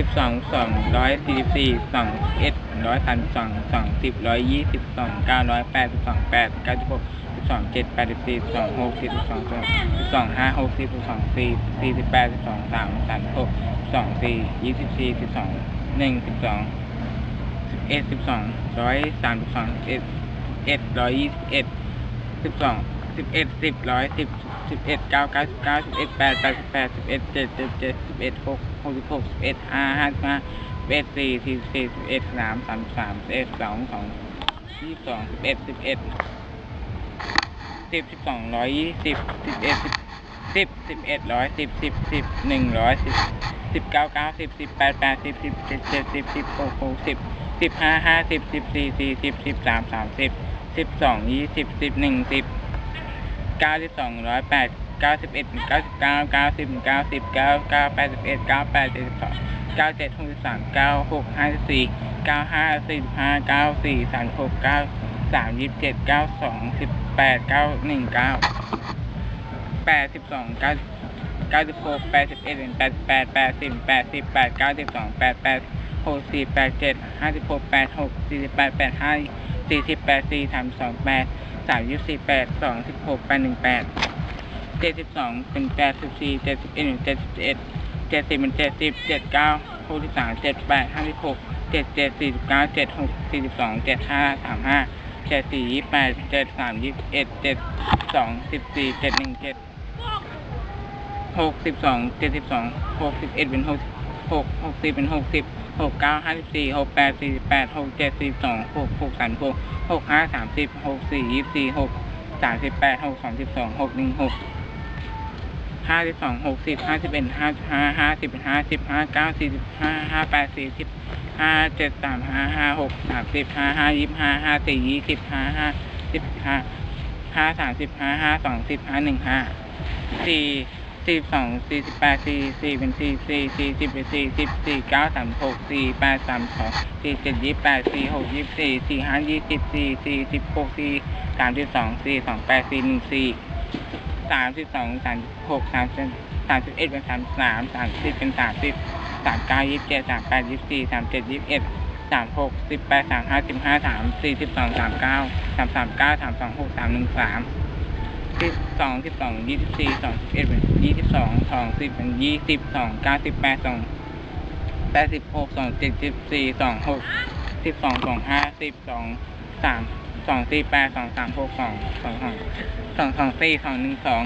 สิบสองสองร้อยสี่สี่สองเอ็ดร้อยสามสองสองสิบร้อยยี่สิบสองเก้าร้อยแปดสิบสองแปดเก้าสิบหกสิบสองเจ็ดแปดสิบสี่สองหกสิบสองสองสิบสองห้าหกสิบสองสี่สี่สิบแปดสิบสองสามสามหกสิบสองสี่ยี่สิบสี่สิบสองหนึ่งสิบสองสิบเอ็ดสิบสองร้อยสามสิบสองเอ็ดเอ็ดร้อยยี่สิบเอ็ดสิบสอง สิบเอ็ดสิบร้อยสิบสิบเอ็ดเก้าเก้าสิบเก้าสิบเอ็ดแปดแปดสิบแปดสิบเอ็ดเจ็ดเจ็ดเจ็ดสิบเอ็ดหกหกสิบหกสิบเอ็ดห้าห้าสิบห้าสิบเอ็ดสี่สี่สิบสี่สิบเอ็ดสามสามสามสิบเอ็ดสองสองยี่สองสิบเอ็ดสิบเอ็ดสิบสิบสองร้อยยี่สิบสิบเอ็ดสิบสิบสิบเอ็ดร้อยสิบสิบสิบหนึ่งร้อยสิบสิบเก้าเก้าสิบสิบแปดแปดสิบสิบเจ็ดเจ็ดสิบสิบหกหกสิบสิบห้าห้าสิบสิบสี่สี่สิบสิบสามสามสิบสิบสองยี่สิบสิบหนึ่งสิบ เก้าสิบสองร้อยแปดเก้าสิบเอ็ดเก้าสิบเก้าเก้าสิบเก้าสิบเก้าเก้าแปดสิบเอ็ดเก้าแปดเจ็ดสิบสองเก้าเจ็ดหกสิบสามเก้าหกห้าสิบสี่เก้าห้าสิบห้าเก้าสี่สามหกเก้าสามยี่สิบเจ็ดเก้าสองสิบแปดเก้าหนึ่งเก้าแปดสิบสองเก้าเก้าสิบหกแปดสิบเอ็ดแปดสิบแปดแปดสิบแปดสิบแปดเก้าสิบสองแปดแปดหกสี่แปดเจ็ดห้าสิบหกแปดหกสี่สิบแปดแปดห้า 48 4328 328 216 818 72 184 71 71 70 70 79 63 78 56 77 49 76 42 75 35 74 28 73 21 72 14 717 62 72 61เป็น60 หกหกสิบเป็นหกสิบหกเก้าห้าสิบสี่หกแปดสี่สิบแปดหกเจ็ดสี่สองหกหกสามหกหกห้าสามสิบหกสี่ยี่สี่หกสามสิบแปดหกสองสิบสองหกหนึ่งหกห้าสิบสองหกสิบห้าสิบเอ็ดห้าห้าห้าสิบห้าสิบห้าเก้าสี่สิบห้าห้าแปดสี่สิบห้าเจ็ดสามห้าห้าหกสามสิบห้าห้ายี่ห้าห้าสี่ยี่สิบห้าห้าสิบห้าห้าสามสิบห้าห้าสองสิบห้าหนึ่งห้าสี่ สี่สองสี่สิบแปดสี่สี่เป็นสี่สี่สี่สิบเป็นสี่สิบสี่เก้าสามหกสี่แปดสามสองสี่เจ็ดยี่แปดสี่หกยี่สี่สี่ห้ายี่สิบสี่สี่สิบหกสี่สามสิบสองสี่สองแปดสี่หนึ่งสี่สามสิบสองสามหกสามสามสิบเอ็ดเป็นสามสามสามสิบเป็นสามสิบสามเก้ายี่สิบเจ็ดสามแปดยี่สิบสี่สามเจ็ดยี่สิบเอ็ดสามหกสิบแปดสามห้าสิบห้าสามสี่สิบสองสามเก้าสามสามเก้าสามสองหกสามหนึ่งสาม สิบสองสิบสองยี่สิบสี่สองสิบเอ็ดเป็นยี่สิบสองสองสิบเป็นยี่สิบสองเก้าสิบแปดสองแปดสิบหกสองเจ็ดสิบสี่สองหกสิบสองสองห้าสิบสองสามสองสี่แปดสองสามหกสองสองสองสองสองสี่สองหนึ่งสอง